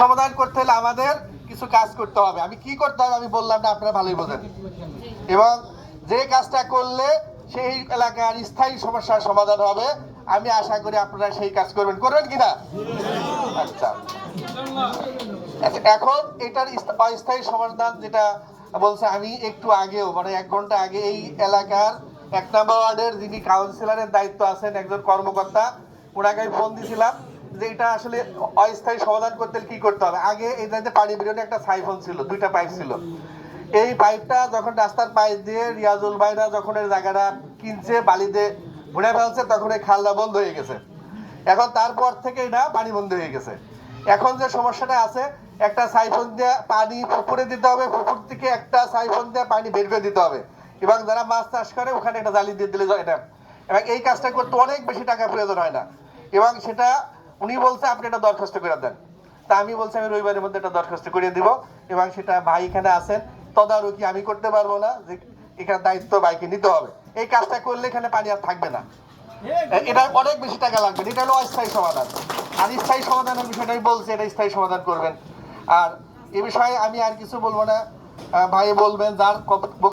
সমাধান করতে হলে আমাদের কিছু কাজ করতে হবে। আমি কি করতে হবে আমি বললাম না আপনারা ভালোই বোঝেন। এবং যে কাজটা করলে সেই এলাকার স্থায়ী সমস্যার সমাধান হবে। আমি আশা করি আপনারা সেই কাজ করবেন। করবেন কিনা আচ্ছা। আচ্ছা, এখন এটার অস্থায়ী সমাধান যেটা বলছে আমি একটু আগেও মানে এক ঘণ্টা আগে এই এলাকার এক নম্বর ওয়ার্ডের যিনি কাউন্সিলরের দায়িত্ব আছেন একজন কর্মকর্তা ওনাকে আমি ফোন দিছিলাম। যে এটা আসলে অস্থায়ী সমাধান করতে কি করতে হবে? আগে এই জায়গাতে পানি বেরোনে একটা সাইফোন ছিল, দুইটা পাইপ ছিল। এই পাইপটা যখন রাস্তার পাইপ দিয়ে রিয়াজুল ভাইরা যখন এই জায়গাটা কিনছে, বালিতে ভরে ফেলছে, তখন এই খালটা বন্ধ হয়ে গেছে। এখন তারপর থেকে এটা পানি বন্ধ হয়ে গেছে। এখন যে সমস্যাটা আছে, একটা সাইফোন দিয়ে পানি পুকুরে দিতে হবে, পুকুর থেকে একটা সাইফোন দিয়ে পানি বের করে দিতে হবে। এবং যারা মাছ চাষ করে, ওখানে একটা জালি দিয়ে দিলে যায় এটা এবং এই কাজটা করতে অনেক বেশি টাকা প্রয়োজন হয় না। এবং সেটা উনি বলছে, আপনি এটা দরখাস্ত করে দেন। তা আমি বলছি, আমি রবিবারের মধ্যে একটা দরখাস্ত করে দিব এবং সেটা ভাই এখানে আছেন, তদারকি আমি করতে পারব না, যে এখানে দায়িত্ব ভাইকে নিতে হবে। এই কাজটা করলে এখানে পানি আর থাকবে না। এটা অনেক বেশি টাকা লাগবে, এটা হলো অস্থায়ী সমাধান। আর স্থায়ী সমাধানের বিষয়টা আমি এটা স্থায়ী সমাধান করবেন। আর এ বিষয়ে আমি আর কিছু বলব না। ভাই বলবেন, যার